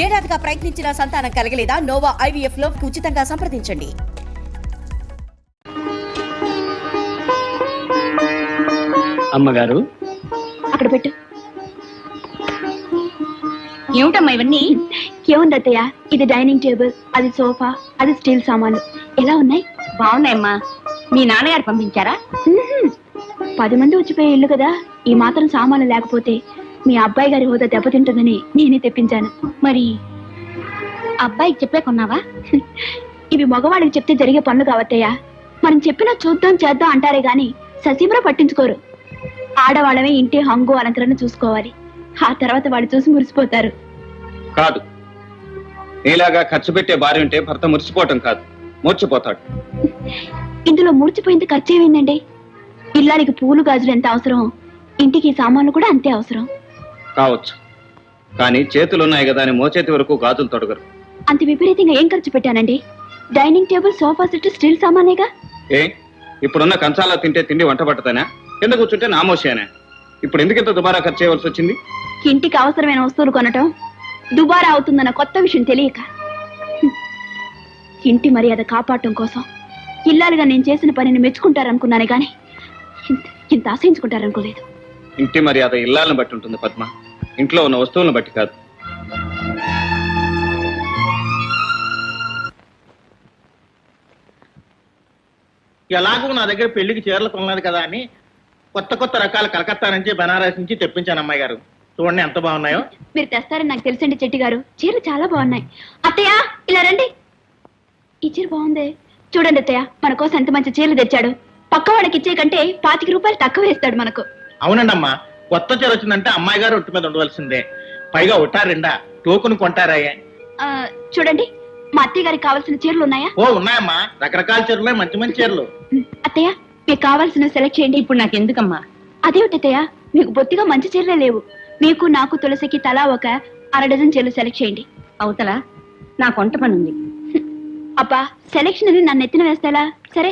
ఏడాదిగా ప్రయత్నించిన సంతానం కలగలేదా? నోవా ఐవీఎఫ్లో ఉచితంగా సంప్రదించండి. అమ్మగారు. అక్కడ పెట్టు. ఏమిటమ్మా ఇవన్నీ? ఏముంది అత్తయ్య? ఇది డైనింగ్ టేబుల్ అది సోఫా అది స్టీల్ సామాన్లు ఎలా ఉన్నాయి? బాగున్నాయమ్మా. మీ నాన్నగారు పంపించారా. పది మంది వచ్చిపోయే ఇల్లు కదా. ఈ మాత్రం సామాన్లు లేకపోతే మీ అబ్బాయి గారి హోదా దెబ్బతింటుందని నేనే తెప్పించాను. మరి అబ్బాయికి చెప్పే కొన్నావా? ఇవి మగవాళ్ళకి చెప్తే జరిగే పనులు కావత్తయ్య. మనం చెప్పినా చూద్దాం చేద్దాం అంటారే గాని ససీమరా పట్టించుకోరు. ఆడవాళ్ళమే ఇంటి హంగు అలంకరణ చూసుకోవాలి. ఆ తర్వాత వాళ్ళు చూసి మురిసిపోతారు. కాదు. నీలాగా ఖర్చు పెట్టే భార్య ఉంటే భర్త మురిసిపోవటం కాదు. మూర్చిపోతాడు ఇందులో మూర్చిపోయింది ఖర్చేమైందండి? ఇల్లానికి పూలు గాజులు ఎంత అవసరం? ఇంటికి సామాన్లు కూడా అంతే అవసరం. కావచ్చు. కానీ చేతులు ఉన్నాయి కదా అని మోచేతి వరకు గాజులు తొడగరు. అంత విపరీతంగా ఏం ఖర్చు పెట్టానండి? Dining table sofa set steel సామానేగా? ఏ ఇప్పుడున్న కంచాలా తింటే తిండి వంట పట్టతానా కింద కూర్చుంటే నామోషేనా? ఇప్పుడు ఎందుకు ఇంత దుబారా ఖర్చు చేయవలసి వచ్చింది? ఇంటికి అవసరమైన వస్తువులు కొనటం దుబారా అవుతుందన్న కొత్త విషయం తెలియక. ఇంటి మర్యాద కాపాడటం కోసం ఇల్లాలుగా నేను చేసిన పనిని మెచ్చుకుంటారనుకున్నానే గాని ఇంత ఇంత ఆశయించుకుంటారనుకోలేదు ఇంటి మర్యాద ఇల్లాలను బట్టి ఉంటుంది పద్మ. ఇంట్లో ఉన్న వస్తువులను బట్టి కాదు. ఎలాగో నా దగ్గర పెళ్ళికి చీరలు కొనలేదు కదా అని కొత్త కొత్త రకాల కలకత్తా నుంచి బనారస్ నుంచి తెప్పించాను అమ్మాయి గారు. చూడండి ఎంత బాగున్నాయో. మీరు తెస్తారని నాకు తెలుసండి చెట్టి గారు చీరలు చాలా బాగున్నాయి. అత్తయ్య ఇలా రండి. ఈ చీర బాగుంది. చూడండి అత్తయ్య మన కోసం ఎంత మంచి చీరలు తెచ్చాడు. పక్క వాడికి ఇచ్చే కంటే పాతిక రూపాయలు తక్కువ వేస్తాడు మనకు. అవునండి అమ్మా కొత్త చీర వచ్చిందంటే అమ్మాయి గారు ఒట్టు మీద ఉండవలసిందే. పైగా ఒట్టారిండా టోకును కొంటారాయే. ఆ, చూడండి మా అత్తయ్య గారికి కావాల్సిన చీరలు ఉన్నాయా? ఓ ఉన్నాయమ్మా. రకరకాల చీరలే మంచి మంచి చీరలు. ఉమ్, అత్తయ్య మీకు కావాల్సిన సెలెక్ట్ చేయండి. ఇప్పుడు నాకు ఎందుకమ్మా అదేమిటి అత్తయ్య? మీకు బొత్తిగా మంచి చీరలే లేవు. మీకు నాకు తులసికి తలా ఒక అర డజన్ చీరలు సెలెక్ట్ చేయండి. అవతల నా కొంట పని ఉంది. అబ్బా సెలెక్షన్ అని నన్ను ఎత్తిన వేస్తాలా సరే.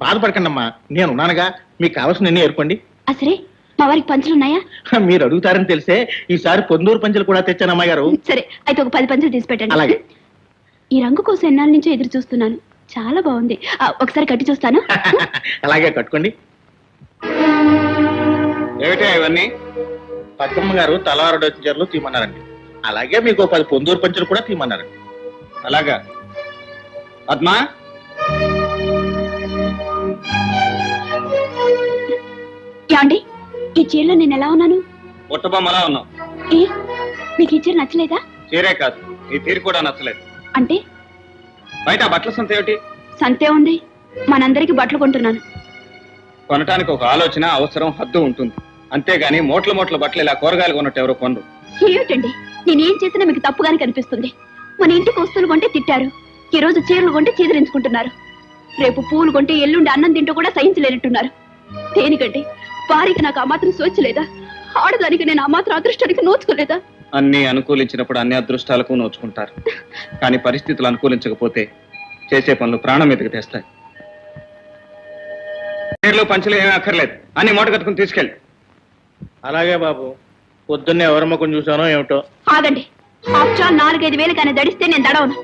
బాధపడకండి అమ్మా నేను ఉన్నానుగా మీకు కావాల్సిన ఎన్ని ఏర్పండి అసరే మా వారికి పంచులు ఉన్నాయా? మీరు అడుగుతారని తెలిసే ఈసారి పొందూరు పంచులు కూడా తెచ్చాను అమ్మాయి గారు సరే అయితే ఒక పది పంచులు తీసి పెట్టండి. అలాగే. ఈ రంగు కోసం ఎన్నాళ్ళ నుంచో ఎదురు చూస్తున్నాను. చాలా బాగుంది. ఒకసారి కట్టి చూస్తాను. అలాగే కట్టుకోండి. ఏమిటా ఇవన్నీ? పక్కమ్మ గారు తలవారు చీరలు తీయమన్నారండి. అలాగే మీకు పది పొందూరు పంచులు కూడా తీయమన్నారండి. అలాగా. పద్మా? యాండి ఈ చీరలో నేను ఎలా ఉన్నాను? బుట్టబొమ్మలా ఉన్నావు. ఏ? మీకు ఈ చీర నచ్చలేదా? చీరే కాదు. ఈ తీరు కూడా నచ్చలేదు. అంటే? బయట బట్టల సంత ఏమిటి? సంతే ఉంది. మనందరికి బట్టలు కొంటున్నాను. కొనటానికి ఒక ఆలోచన అవసరం హద్దు ఉంటుంది. అంతేగాని మూట్ల మూట్ల బట్టలు ఇలా కూరగాయలు కొన్నట్టు ఎవరు కొనరు ఏమిటండి? నేనేం చేసినా మీకు తప్పుగానే కనిపిస్తుంది. మన ఇంటికి వస్తువులు కొంటే తిట్టారు. ఈ రోజు చీరలు కొంటే చీదరించుకుంటున్నారు. రేపు పూలు కొంటే ఎల్లుండి అన్నం తింటూ కూడా సహించలేనట్టున్నారు. దేనికంటే వారికి నాకు ఆ మాత్రం సోచలేదా ఆడదానికి నేను ఆ మాత్రం అదృష్టానికి నోచుకోలేదా? అన్ని అనుకూలించినప్పుడు అన్ని అదృష్టాలకు నోచుకుంటారు. కానీ పరిస్థితులు అనుకూలించకపోతే చేసే పనులు ప్రాణం మీదకి తెస్తాయి. చీరలు పంచులు ఏమీ అక్కర్లేదు. అన్ని మూట కట్టుకుని తీసుకెళ్ళి. అలాగే బాబు. పొద్దున్నే ఎవరి ముఖం చూసానో ఏమిటో. ఆగండి. నాలుగైదు వేలు కానీ దడిస్తే నేను దడవను.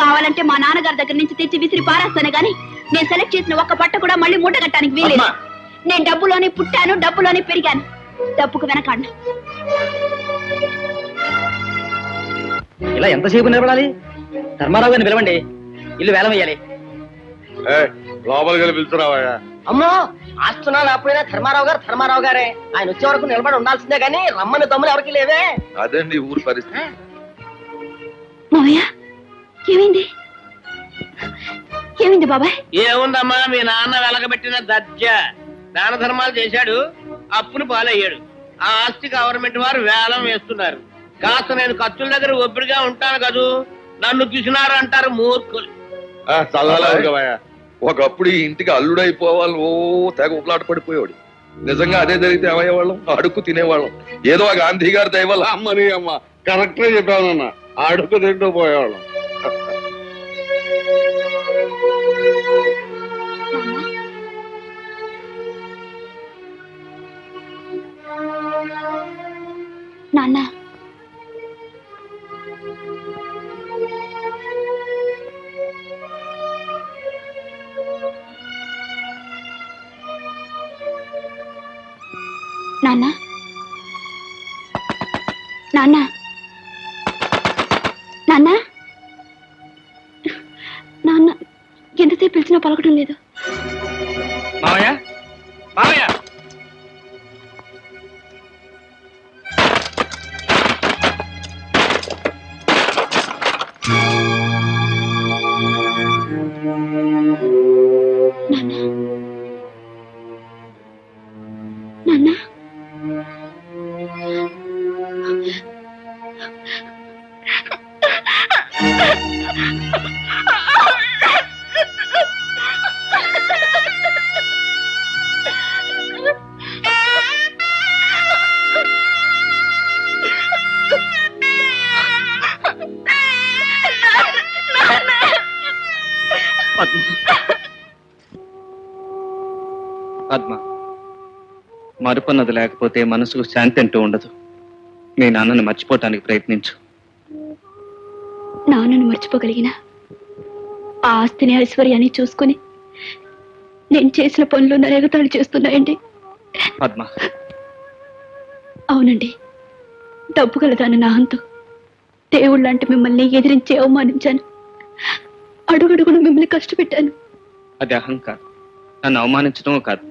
కావాలంటే మా నాన్నగారి దగ్గర నుంచి తెచ్చి విసిరి పారేస్తాను గాని నేను సెలెక్ట్ చేసిన ఒక్క బట్ట కూడా మళ్ళీ మూట కట్టడానికి వీలేదు! నేను డబ్బులోనే పుట్టాను డబ్బులోనే పెరిగాను. డబ్బుకు వెనకాడను. ఇలా ఎంతసేపు నిలబడాలి? ధర్మారావు గారిని పిలవండి. ఇల్లు వేలం వేయాలి. లోపలికి పిలుచురావయ్యా అమ్మో ఆస్తున్నా లేకపోయినా ధర్మారావు గారు ధర్మారావు గారే. ఆయన వచ్చే వరకు నిలబడి ఉండాల్సిందే గానీ రమ్మని తమ్ములు ఎవరికి లేవే. అదండి ఊరి పరిస్థితి. ఏమైంది? ఏమైంది బాబాయ్? ఏముందమ్మా మీ నాన్న వెలగబెట్టిన దర్జ. దాన ధర్మాలు చేశాడు అప్పును పాలయ్యాడు. ఆ ఆస్తి గవర్నమెంట్ వారు వేలం వేస్తున్నారు. కాస్త నేను ఖర్చుల దగ్గర ఒబ్బిడిగా ఉంటాను కదూ నన్ను చూసినారు అంటారు మూర్ఖులు. ఒకప్పుడు ఈ ఇంటికి అల్లుడైపోవాలి ఓ తెగ ఉపలాట పడిపోయేవాడు. నిజంగా అదే జరిగితే ఏమయ్యేవాళ్ళం? అడుక్కు తినేవాళ్ళం. ఏదో గాంధీ గారి దయవల్ల. అమ్మని అమ్మ కరెక్టే చెప్పానన్న అడుక్కు తింటూ పోయేవాళ్ళం. నాన్న. నాన్న. నాన్న. నాన్న. నాన్న ఎంతసేపు పిలిచినా పలకడం లేదు. మావయ్య? మావయ్య? మరుపన్నది లేకపోతే మనసుకు శాంతి అంటూ ఉండదు. మీ నాన్నని మర్చిపోవటానికి ప్రయత్నించు. నాన్నను మర్చిపోగలిగిన ఆ ఆస్తిని ఐశ్వర్యాన్ని చూసుకుని నేను చేసిన పనులు నరేగతాళి చేస్తున్నాయండి. పద్మ. అవునండి. డబ్బు గలదాని నా హంతు దేవుళ్ళంటే మిమ్మల్ని ఎదిరించి అవమానించాను. అడుగడుగును మిమ్మల్ని కష్టపెట్టాను. అది అహంకారం. నన్ను అవమానించడం కాదు.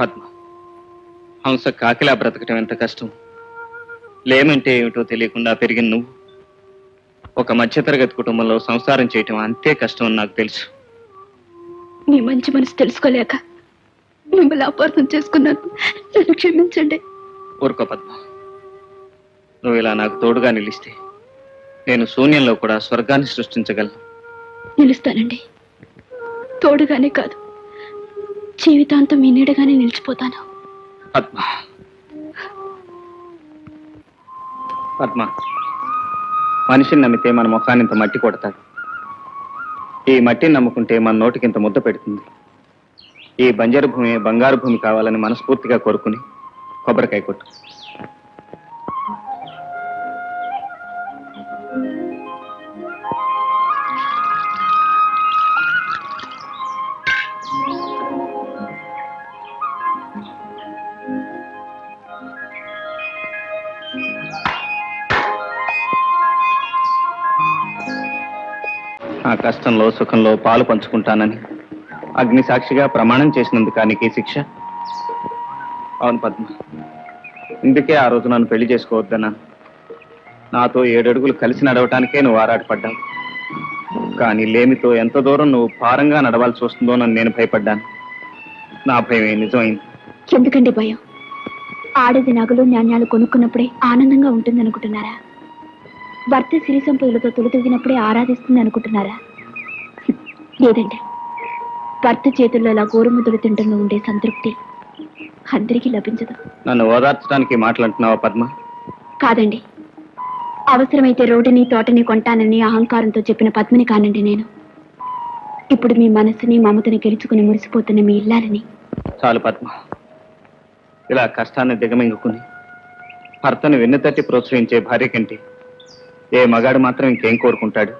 పద్మ. హంస కాకిలా బ్రతకటం ఎంత కష్టం? లేమంటే ఏమిటో తెలియకుండా పెరిగిన నువ్వు? ఒక మధ్యతరగతి కుటుంబంలో సంసారం చేయటం అంతే కష్టం అని నాకు తెలుసు. మీ మంచి మనసు తెలుసుకోలేక మిమ్మల్ని అపార్థం చేసుకున్నాను. నన్ను క్షమించండి. ఊరుకో పద్మ. నువ్వు ఇలా నాకు తోడుగా నిలిస్తే నేను శూన్యంలో కూడా స్వర్గాన్ని సృష్టించగలను. నిలుస్తానండి. తోడుగానే కాదు. జీవితాంతం మీ నీడగానే నిలిచిపోతాను. పద్మ. పద్మ. మనిషిని నమ్మితే మన ముఖాన్ని ఇంత మట్టి కొడతాడు ఈ మట్టిని నమ్ముకుంటే మన నోటికి ఇంత ముద్ద పెడుతుంది. ఈ బంజరు భూమి బంగారు భూమి కావాలని మనస్ఫూర్తిగా కోరుకుని కొబ్బరికాయ కొట్టు. కష్టంలో సుఖంలో పాలు పంచుకుంటానని అగ్ని సాక్షిగా ప్రమాణం చేసినందుకు నీకు ఈ శిక్ష. అవును పద్మ. ఇందుకే ఆ రోజు నన్ను పెళ్ళి చేసుకోవద్దన్నా. నాతో ఏడడుగులు కలిసి నడవటానికే నువ్వు ఆరాటపడ్డావు. కానీ లేమితో ఎంత దూరం నువ్వు పారంగా నడవాల్సి వస్తుందో నేను భయపడ్డాను. నా భయమే నిజమైంది. ఎందుకండి భయం? ఆడది నగలు నాణ్యాలు కొనుక్కున్నప్పుడే ఆనందంగా ఉంటుంది అనుకుంటున్నారా భర్త సిరి సంపదలతో తొలితూగినప్పుడే ఆరాధిస్తుంది అనుకుంటున్నారా లేదండి. భర్త చేతుల్లో ఇలా గోరుముద్దలు తింటంలో ఉండే సంతృప్తి అందరికీ లభించదు. నన్ను ఓదార్చడానికి మాట్లాడుతున్నావా పద్మ? కాదండి. అవసరమైతే రోడ్డుని తోటని కొంటానని అహంకారంతో చెప్పిన పద్మని కానండి నేను. ఇప్పుడు మీ మనసుని మమతని గెలుచుకుని మురిసిపోతున్న మీ ఇల్లాలని. చాలు పద్మ. ఇలా కష్టాన్ని దిగమింగుకుని భర్తను వెన్నుతట్టి ప్రోత్సహించే భార్య కంటే ఏ మగాడు మాత్రం ఇంకేం కోరుకుంటాడు?